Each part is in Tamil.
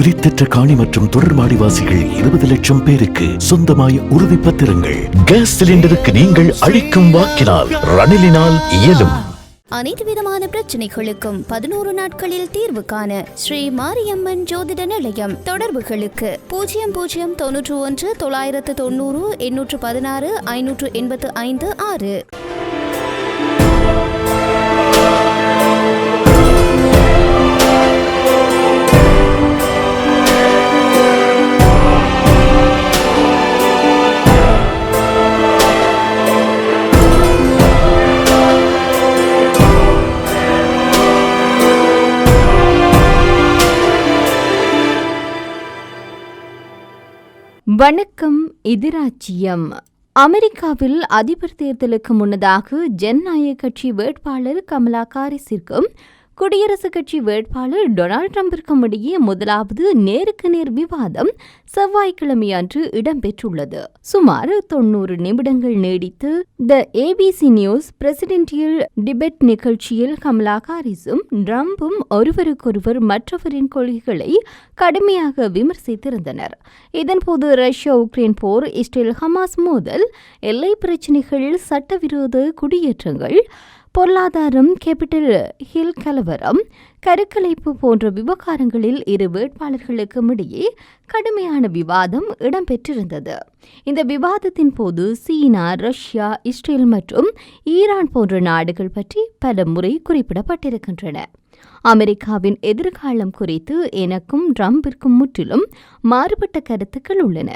உரித்தற்ற காணி மற்றும் தொடர்மாடிவாசிகள் இருபது லட்சம் பேருக்கு சொந்தமாய் உறுதி பத்திரங்கள். கேஸ் சிலிண்டருக்கு நீங்கள் அளிக்கும் வாக்கினால் ரணிலினால் இயலும். அனைத்து விதமான பிரச்சனைகளுக்கும் பதினோரு நாட்களில் தீர்வு காண ஸ்ரீ மாரியம்மன் ஜோதிட நிலையம் தொடர்புகளுக்கு பூஜ்ஜியம் பூஜ்ஜியம் தொன்னூற்று ஒன்று தொள்ளாயிரத்து தொண்ணூறு எண்ணூற்று பதினாறு ஐநூற்று எண்பத்து ஐந்து ஆறு. வணக்கம் எதிராச்சியம். அமெரிக்காவில் அதிபர் தேர்தலுக்கு முன்னதாக ஜனநாயக கட்சி வேட்பாளர் கமலா காரிஸிற்கும் குடியரசுக் கட்சி வேட்பாளர் டொனால்ட் ட்ரம்பிற்கும் இடையே முதலாவது நேருக்கு நேர் விவாதம் செவ்வாய்க்கிழமை அன்று இடம்பெற்றுள்ளது. சுமார் தொன்னூறு நிமிடங்கள் நீடித்து the ABC News presidential debate நிகழ்ச்சியில் கமலா ஹாரிஸும் ட்ரம்பும் ஒருவருக்கொருவர் மற்றவரின் கொள்கைகளை கடுமையாக விமர்சித்திருந்தனர். இதன்போது ரஷ்யா உக்ரைன் போர் இஸ்ரேல் ஹமாஸ் மோதல் எல்லை பிரச்சினைகள் சட்டவிரோத குடியேற்றங்கள் பொருளாதாரம் கேபிட்டல் ஹில் கலவரம் கருக்கலைப்பு போன்ற விவகாரங்களில் இரு வேட்பாளர்களுக்கும் இடையே கடுமையான விவாதம் இடம்பெற்றிருந்தது. இந்த விவாதத்தின் போது சீனா ரஷ்யா இஸ்ரேல் மற்றும் ஈரான் போன்ற நாடுகள் பற்றி பல முறை குறிப்பிடப்பட்டிருக்கின்றன. அமெரிக்காவின் எதிர்காலம் குறித்து எனக்கும் ட்ரம்பிற்கும் முற்றிலும் மாறுபட்ட கருத்துக்கள் உள்ளன.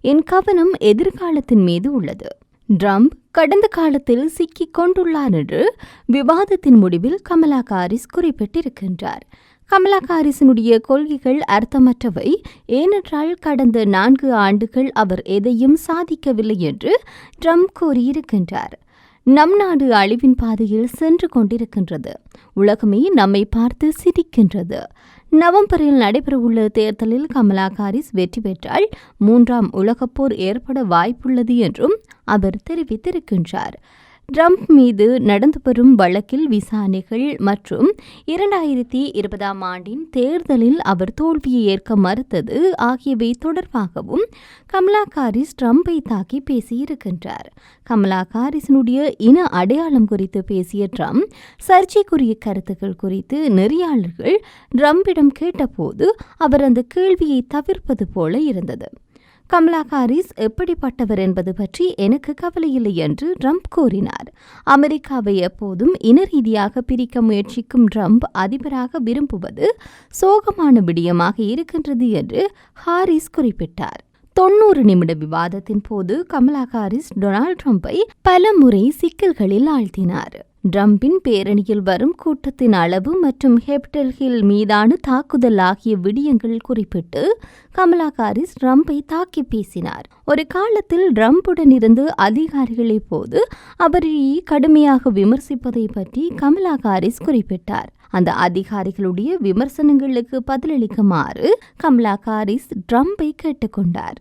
என் கவனம் எதிர்காலத்தின் மீது உள்ளது. ட்ரம்ப் கடந்த காலத்தில் சிக்கிக் கொண்டுள்ளார் என்று விவாதத்தின் முடிவில் கமலா காரிஸ் குறிப்பிட்டிருக்கின்றார். கமலா காரிஸினுடைய கொள்கைகள் அர்த்தமற்றவை. ஏனென்றால் கடந்த நான்கு ஆண்டுகள் அவர் எதையும் சாதிக்கவில்லை என்று ட்ரம்ப் கூறியிருக்கின்றார். நம் நாடு அழிவின் பாதையில் சென்று கொண்டிருக்கின்றது. உலகமே நம்மை பார்த்து சிரிக்கின்றது. நவம்பரில் நடைபெறவுள்ள தேர்தலில் கமலா ஹாரிஸ் வெற்றி பெற்றால் மூன்றாம் உலகப் போர் ஏற்பட வாய்ப்புள்ளது என்றும் அவர் தெரிவித்திருக்கின்றார். ட்ரம்ப் மீது நடந்து வரும் வழக்கில் விசாரணைகள் மற்றும் இரண்டாயிரத்தி இருபதாம் ஆண்டின் தேர்தலில் அவர் தோல்வியை ஏற்க மறுத்தது ஆகியவை தொடர்பாகவும் கமலா காரிஸ் ட்ரம்பை தாக்கி பேசியிருக்கின்றார். கமலா காரிஸினுடைய இன அடையாளம் குறித்து பேசிய ட்ரம்ப் சர்ச்சைக்குரிய கருத்துக்கள் குறித்து நெறியாளர்கள் ட்ரம்பிடம் கேட்டபோது அவர் அந்த கேள்வியை தவிர்ப்பது போல இருந்தது. கமலா ஹாரிஸ் எப்படிப்பட்டவர் என்பது பற்றி எனக்கு கவலையில்லை என்று ட்ரம்ப் கூறினார். அமெரிக்காவை எப்போதும் இன ரீதியாக பிரிக்க முயற்சிக்கும் ட்ரம்ப் அதிபராக விரும்புவது சோகமான விடயமாக இருக்கின்றது என்று ஹாரிஸ் குறிப்பிட்டார். தொன்னூறு நிமிட விவாதத்தின் போது கமலா ஹாரிஸ் டொனால்ட் ட்ரம்ப்பை பல முறை சிக்கல்களில் ஆழ்த்தினார். ட்ரம்பின் பேரணியில் வரும் கூட்டத்தின் அளவு மற்றும் ஹெப்டல் ஹில் மீதான தாக்குதல் ஆகிய விடயங்கள் குறிப்பிட்டு கமலா ஹாரிஸ் ட்ரம்பை தாக்கி பேசினார். ஒரு காலத்தில் ட்ரம்புடன் இருந்து அதிகாரிகளை போது அவரை கடுமையாக விமர்சிப்பதை பற்றி கமலா ஹாரிஸ் குறிப்பிட்டார். அந்த அதிகாரிகளுடைய விமர்சனங்களுக்கு பதிலளிக்குமாறு கமலா ஹாரிஸ் ட்ரம்பை கேட்டுக்கொண்டார்.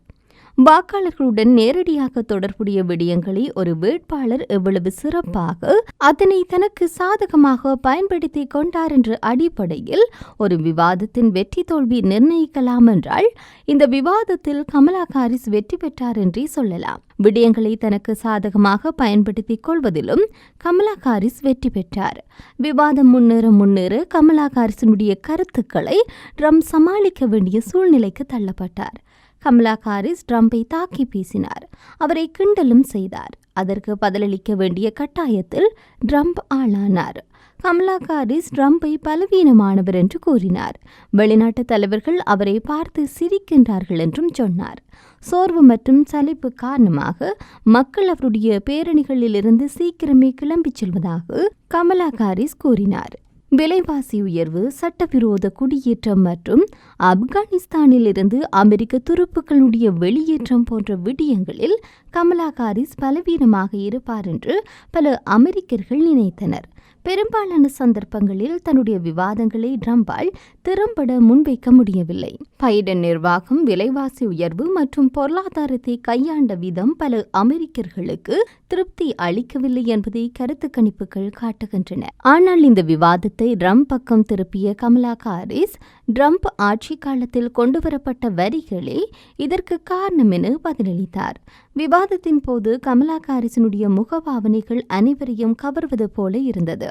வாக்காளர்களுடன் நேரடியாக தொடர்புடைய விடயங்களை ஒரு வேட்பாளர் எவ்வளவு சிறப்பாக அதனை தனக்கு சாதகமாக பயன்படுத்தி கொண்டார் என்ற அடிப்படையில் ஒரு விவாதத்தின் வெற்றி தோல்வி நிர்ணயிக்கலாம் என்றால் இந்த விவாதத்தில் கமலா ஹாரிஸ் வெற்றி பெற்றார் என்றே சொல்லலாம். விடயங்களை தனக்கு சாதகமாக பயன்படுத்திக் கொள்வதிலும் கமலா ஹாரிஸ் வெற்றி பெற்றார். விவாதம் முன்னேற முன்னேற கமலா ஹாரிஸினுடைய கருத்துக்களை ட்ரம் சமாளிக்க வேண்டிய சூழ்நிலைக்கு தள்ளப்பட்டார். கமலா ஹாரிஸ் ட்ரம்பை தாக்கி பேசினார் அவரை கிண்டலும் செய்தார். அதற்கு பதிலளிக்க வேண்டிய கட்டாயத்தில் ட்ரம்ப் ஆளானார். கமலா ஹாரிஸ் ட்ரம்பை பலவீனமானவர் என்று கூறினார். வெளிநாட்டு தலைவர்கள் அவரை பார்த்து சிரிக்கின்றார்கள் என்றும் சொன்னார். சோர்வு மற்றும் சலிப்பு காரணமாக மக்கள் அவருடைய பேரணிகளிலிருந்து சீக்கிரமே கிளம்பிச் செல்வதாக கமலா ஹாரிஸ் கூறினார். விலைவாசி உயர்வு சட்டவிரோத குடியேற்றம் மற்றும் ஆப்கானிஸ்தானில் இருந்து அமெரிக்க துருப்புகளுடைய வெளியேற்றம் போன்ற விடயங்களில் கமலா ஹாரிஸ் பலவீனமாக இருப்பார் என்று பல அமெரிக்கர்கள் நினைத்தனர். பெரும்பாலான சந்தர்ப்பங்களில் தன்னுடைய விவாதங்களை ட்ரம்பால் திறம்பட முன்வைக்க முடியவில்லை. பைடன் நிர்வாகம் விலைவாசி உயர்வு மற்றும் பொருளாதாரத்தை கையாண்ட விதம் பல அமெரிக்கர்களுக்கு திருப்தி அளிக்கவில்லை என்பதை கருத்து கணிப்புகள் காட்டுகின்றன. ஆனால் இந்த விவாதத்தை ட்ரம்ப் பக்கம் திருப்பிய கமலா ஹாரிஸ் ட்ரம்ப் ஆட்சி காலத்தில் கொண்டுவரப்பட்ட வரிகளே இதற்கு காரணம் என பதிலளித்தார். விவாதத்தின் போது கமலா ஹாரிஸினுடைய முகபாவனைகள் அனைவரையும் கவர்வது போல இருந்தது.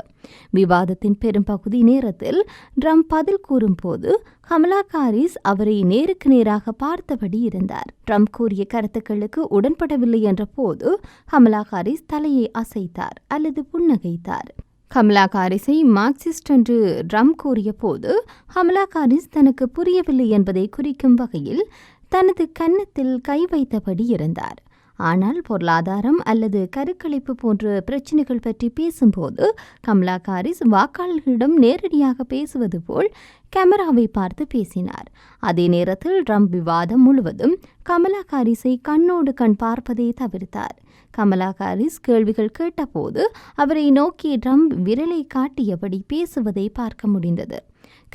விவாதத்தின் பெரும்பகுதி நேரத்தில் ட்ரம்ப் பதில் கூறும்போது கமலா ஹாரிஸ் அவரை நேருக்கு நேராக பார்த்தபடி இருந்தார். ட்ரம்ப் கூறிய கருத்துக்களுக்கு உடன்படவில்லை என்ற போது கமலா ஹாரிஸ் தலையை அசைத்தார் அல்லது புன்னகைத்தார். கமலா ஹாரிஸை மார்க்சிஸ்ட் என்று ட்ரம்ப் கூறிய போது கமலா ஹாரிஸ் தனக்கு புரியவில்லை என்பதை குறிக்கும் வகையில் தனது கன்னத்தில் கை வைத்தபடி இருந்தார். ஆனால் பொருளாதாரம் அல்லது கருக்கலைப்பு போன்ற பிரச்சினைகள் பற்றி பேசும்போது கமலா காரிஸ் வாக்காளர்களிடம் நேரடியாக பேசுவது போல் கேமராவை பார்த்து பேசினார். அதே நேரத்தில் ட்ரம்ப் விவாதம் முழுவதும் கமலா காரிஸை கண்ணோடு கண் பார்ப்பதை தவிர்த்தார். கமலா ஹாரிஸ் கேள்விகள் கேட்டபோது அவரை நோக்கி ட்ரம்ப் விரலை காட்டியபடி பேசுவதை பார்க்க முடிந்தது.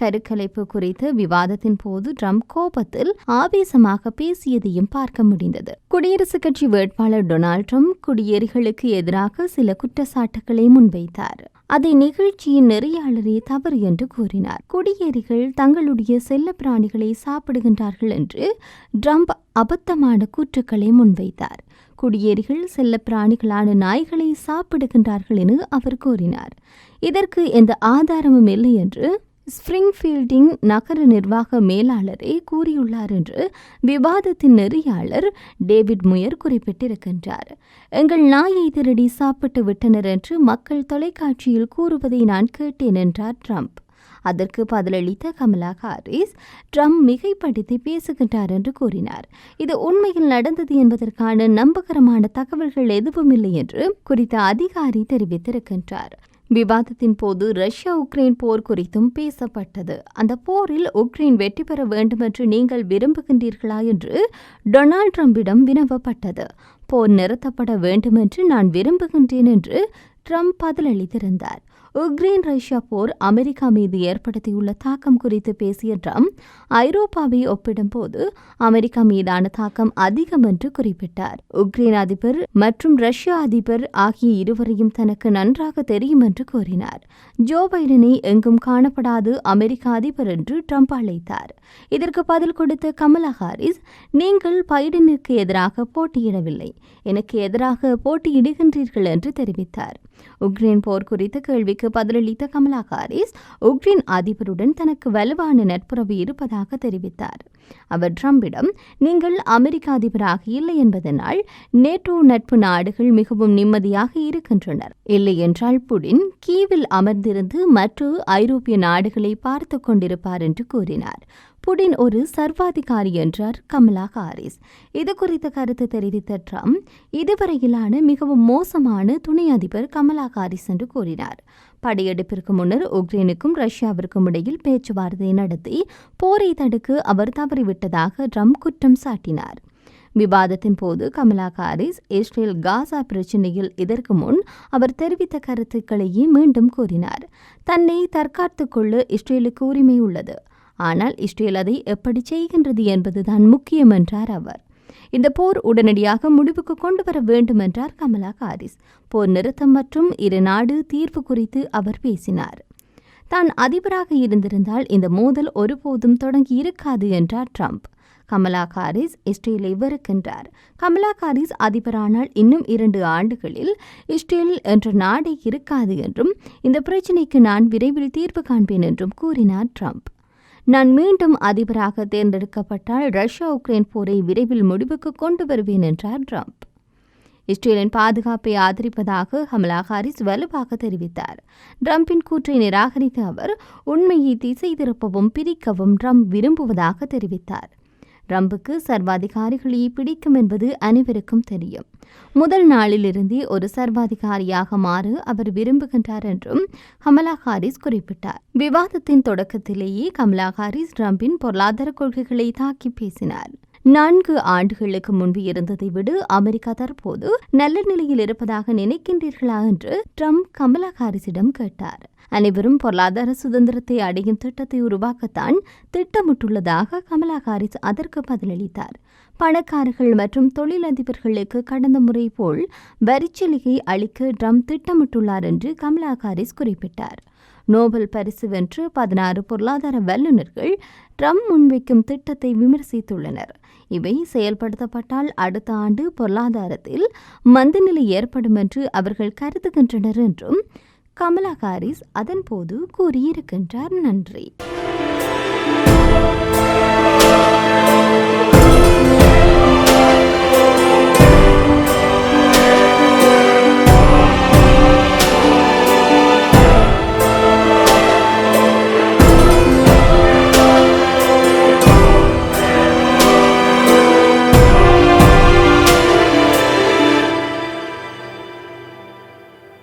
கருக்கலைப்பு குறித்த விவாதத்தின் போது ட்ரம்ப் கோபத்தில் ஆவேசமாக பேசியதையும் பார்க்க முடிந்தது. குடியரசுக் கட்சி வேட்பாளர் டொனால்ட் ட்ரம்ப் குடியேறிகளுக்கு எதிராக சில குற்றச்சாட்டுகளை முன்வைத்தார். அதை நிகழ்ச்சியின் நெறியாளரே தவறு என்று கூறினார். குடியேறிகள் தங்களுடைய செல்ல பிராணிகளை சாப்பிடுகின்றார்கள் என்று ட்ரம்ப் அபத்தமான கூற்றுக்களை முன்வைத்தார். குடியேறிகள் செல்ல பிராணிகளான நாய்களை சாப்பிடுகின்றார்கள் என அவர் கூறினார். இதற்கு எந்த ஆதாரமும் இல்லை என்று ஸ்பிரிங்ஃபீல்டிங் நகர நிர்வாக மேலாளரே கூறியுள்ளார் என்று விவாதத்தின் நெறியாளர் டேவிட் முயர் குறிப்பிட்டிருக்கின்றார். எங்கள் நாயை திருடி சாப்பிட்டு விட்டனர் என்று மக்கள் தொலைக்காட்சியில் கூறுவதை நான் கேட்டேன் என்றார் ட்ரம்ப். அதற்கு பதிலளித்த கமலா ஹாரிஸ் ட்ரம்ப் மிகைப்படுத்தி பேசுகின்றார் என்று கூறினார். இது உண்மையில் நடந்தது என்பதற்கான நம்பகரமான தகவல்கள் எதுவும் இல்லை என்று குறித்த அதிகாரி தெரிவித்திருக்கின்றார். விவாதத்தின் போது ரஷ்யா உக்ரைன் போர் குறித்தும் பேசப்பட்டது. அந்த போரில் உக்ரைன் வெற்றி பெற வேண்டுமென்று நீங்கள் விரும்புகின்றீர்களா என்று டொனால்ட் ட்ரம்பிடம் வினவப்பட்டது. போர் நிறுத்தப்பட வேண்டுமென்று நான் விரும்புகின்றேன் என்று ட்ரம்ப் பதிலளித்திருந்தார். உக்ரைன் ரஷ்யா போர் அமெரிக்கா மீது ஏற்படுத்தியுள்ள தாக்கம் குறித்து பேசிய ட்ரம்ப் ஐரோப்பாவை ஒப்பிடும்போது அமெரிக்கா மீதான தாக்கம் அதிகம் என்று குறிப்பிட்டார். உக்ரைன் அதிபர் மற்றும் ரஷ்யா அதிபர் ஆகிய இருவரையும் தனக்கு நன்றாக தெரியும் என்று கூறினார். ஜோ பைடனை எங்கும் காணப்படாது அமெரிக்க அதிபர் என்று ட்ரம்ப் அழைத்தார். இதற்கு பதில் கொடுத்த கமலா ஹாரிஸ் நீங்கள் பைடனுக்கு எதிராக போட்டியிடவில்லை. எனக்கு எதிராக போட்டியிடுகின்றீர்கள் என்று தெரிவித்தார். உக்ரைன் போர் குறித்த கேள்விக்கு பதிலளித்த கமலா ஹாரிஸ் உக்ரைன் அதிபருடன் தனக்கு வலுவான நட்புறவு இருப்பதாக தெரிவித்தார். அவர் ட்ரம்பிடம் நீங்கள் அமெரிக்க அதிபராக இல்லை என்பதனால் நேட்டோ நட்பு நாடுகள் மிகவும் நிம்மதியாக இருக்கின்றனர். இல்லை என்றால் புடின் கீவில் அமர்ந்திருந்து மற்ற ஐரோப்பிய நாடுகளை பார்த்து கொண்டிருப்பார் என்று கூறினார். புடின் ஒரு சர்வாதிகாரி என்றார் கமலா ஹாரிஸ். இது குறித்த கருத்து தெரிவித்த ட்ரம்ப் இதுவரையிலான மிகவும் மோசமான துணை அதிபர் கமலா ஹாரிஸ் என்று கூறினார். படையெடுப்பிற்கு முன்னர் உக்ரைனுக்கும் ரஷ்யாவிற்கும் இடையில் பேச்சுவார்த்தை நடத்தி போரை தடுக்க அவர் தவறிவிட்டதாக ட்ரம்ப் குற்றம் சாட்டினார். விவாதத்தின் போது கமலா ஹாரிஸ் இஸ்ரேல் காசா பிரச்சினையில் இதற்கு முன் அவர் தெரிவித்த கருத்துக்களையே மீண்டும் கூறினார். தன்னை தற்காத்துக் கொள்ள இஸ்ரேலுக்கு உரிமை உள்ளது. ஆனால் இஸ்ரேல் அதை எப்படி செய்கின்றது என்பதுதான் முக்கியம் என்றார் அவர். இந்த போர் உடனடியாக முடிவுக்கு கொண்டு வர வேண்டும் என்றார் கமலா ஹாரிஸ். போர் நிறுத்தம் மற்றும் இரு நாடு தீர்வு குறித்து அவர் பேசினார். தான் அதிபராக இருந்திருந்தால் இந்த மோதல் ஒருபோதும் தொடங்கி இருக்காது என்றார் ட்ரம்ப். கமலா ஹாரிஸ் இஸ்ரேலை வெறுக்கின்றார். கமலா ஹாரிஸ் அதிபரானால் இன்னும் இரண்டு ஆண்டுகளில் இஸ்ரேல் என்ற நாடே இருக்காது என்றும் இந்த பிரச்சினைக்கு நான் விரைவில் தீர்வு காண்பேன் என்றும் கூறினார் ட்ரம்ப். நான் மீண்டும் அதிபராக தேர்ந்தெடுக்கப்பட்டால் ரஷ்யா உக்ரைன் போரை விரைவில் முடிவுக்கு கொண்டு வருவேன் என்றார் ட்ரம்ப். இஸ்ரேலின் பாதுகாப்பை ஆதரிப்பதாக ஹமலா ஹாரிஸ் வலுவாக தெரிவித்தார். ட்ரம்பின் கூற்றை நிராகரித்த அவர் உண்மையை திசை திருப்பவும் பிரிக்கவும் ட்ரம்ப் விரும்புவதாக தெரிவித்தார். ட்ரம்புக்கு சர்வாதிகாரிகளையே பிடிக்கும் என்பது அனைவருக்கும் தெரியும். முதல் நாளிலிருந்தே ஒரு சர்வாதிகாரியாக மாற அவர் விரும்புகின்றார் என்றும் கமலா ஹாரிஸ் குறிப்பிட்டார். விவாதத்தின் தொடக்கத்திலேயே கமலா ஹாரிஸ் ட்ரம்பின் பொருளாதார கொள்கைகளை தாக்கி பேசினார். நான்கு ஆண்டுகளுக்கு முன்பு இருந்ததை விட அமெரிக்கா தற்போது நல்ல நிலையில் இருப்பதாக நினைக்கின்றீர்களா என்று ட்ரம்ப் கமலா ஹாரிஸிடம் கேட்டார். அனைவரும் பொருளாதார சுதந்திரத்தை அடையும் திட்டத்தை உருவாக்கத்தான் திட்டமிட்டுள்ளதாக கமலா ஹாரிஸ் அதற்கு பதிலளித்தார். பணக்காரர்கள் மற்றும் தொழிலதிபர்களுக்கு கடந்த முறை போல் வரிச்சலுகை அளிக்க ட்ரம்ப் திட்டமிட்டுள்ளார் என்று கமலா ஹாரிஸ் குறிப்பிட்டார். நோபல் பரிசு வென்று பதினாறு பொருளாதார வல்லுநர்கள் ட்ரம்ப் முன்வைக்கும் திட்டத்தை விமர்சித்துள்ளனர். இவை செயல்படுத்தப்பட்டால் அடுத்த ஆண்டு பொருளாதாரத்தில் மந்தநிலை ஏற்படும் என்று அவர்கள் கருதுகின்றனர் என்றும் கமலா ஹாரிஸ் அதன்போது கூறியிருக்கின்றார். நன்றி.